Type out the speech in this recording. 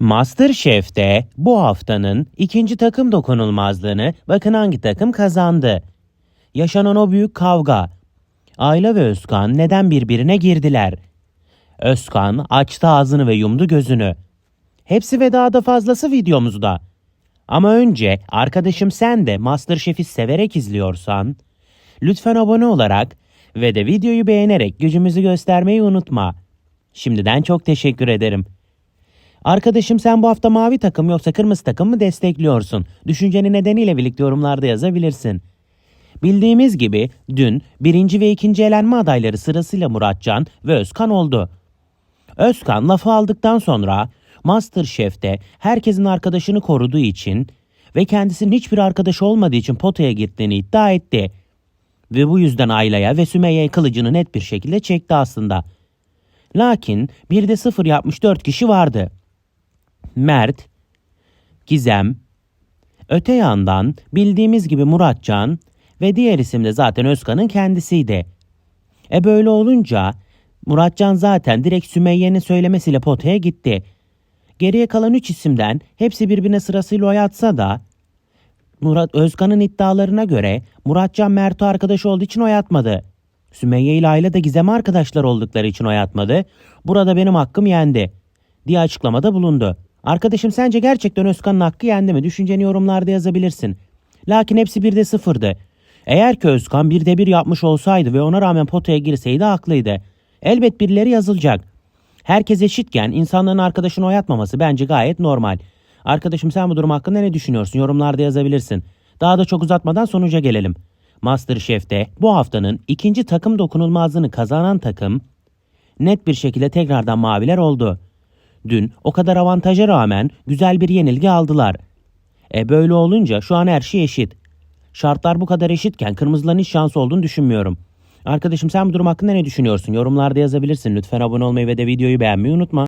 MasterChef'te bu haftanın ikinci takım dokunulmazlığını bakın hangi takım kazandı. Yaşanan o büyük kavga. Ayla ve Özkan neden birbirine girdiler? Özkan açtı ağzını ve yumdu gözünü. Hepsi ve daha da fazlası videomuzda. Ama önce arkadaşım sen de MasterChef'i severek izliyorsan lütfen abone olarak ve de videoyu beğenerek gücümüzü göstermeyi unutma. Şimdiden çok teşekkür ederim. Arkadaşım sen bu hafta mavi takım yoksa kırmızı takım mı destekliyorsun? Düşünceni nedeniyle birlikte yorumlarda yazabilirsin. Bildiğimiz gibi dün birinci ve ikinci elenme adayları sırasıyla Muratcan ve Özkan oldu. Özkan lafı aldıktan sonra Masterchef'te herkesin arkadaşını koruduğu için ve kendisinin hiçbir arkadaşı olmadığı için potaya gittiğini iddia etti. Ve bu yüzden Ayla'ya ve Sümeyye'ye kılıcını net bir şekilde çekti aslında. Lakin bir de sıfır yapmış dört kişi vardı. Mert, Gizem, öte yandan bildiğimiz gibi Muratcan ve diğer isim de zaten Özkan'ın kendisiydi. E böyle olunca Muratcan zaten direkt Sümeyye'nin söylemesiyle potaya gitti. Geriye kalan üç isimden hepsi birbirine sırasıyla oy atsa da Murat Özkan'ın iddialarına göre Muratcan Mert'e arkadaş olduğu için oy atmadı. Sümeyye ile Ayla da Gizem'e arkadaşlar oldukları için oy atmadı. Burada benim hakkım yendi diye açıklamada bulundu. Arkadaşım sence gerçekten Özkan'ın hakkı yendi mi? Düşünceni yorumlarda yazabilirsin. Lakin hepsi bir de sıfırdı. Eğer ki Özkan bir de bir yapmış olsaydı ve ona rağmen potaya girseydi haklıydı. Elbet birileri yazılacak. Herkes eşitken insanların arkadaşını oyatmaması bence gayet normal. Arkadaşım sen bu durum hakkında ne düşünüyorsun? Yorumlarda yazabilirsin. Daha da çok uzatmadan sonuca gelelim. Masterchef'te bu haftanın ikinci takım dokunulmazlığını kazanan takım net bir şekilde tekrardan maviler oldu. Dün o kadar avantaja rağmen güzel bir yenilgi aldılar. E böyle olunca şu an her şey eşit. Şartlar bu kadar eşitken kırmızıların hiç şansı olduğunu düşünmüyorum. Arkadaşım sen bu durum hakkında ne düşünüyorsun? Yorumlarda yazabilirsin. Lütfen abone olmayı ve de videoyu beğenmeyi unutma.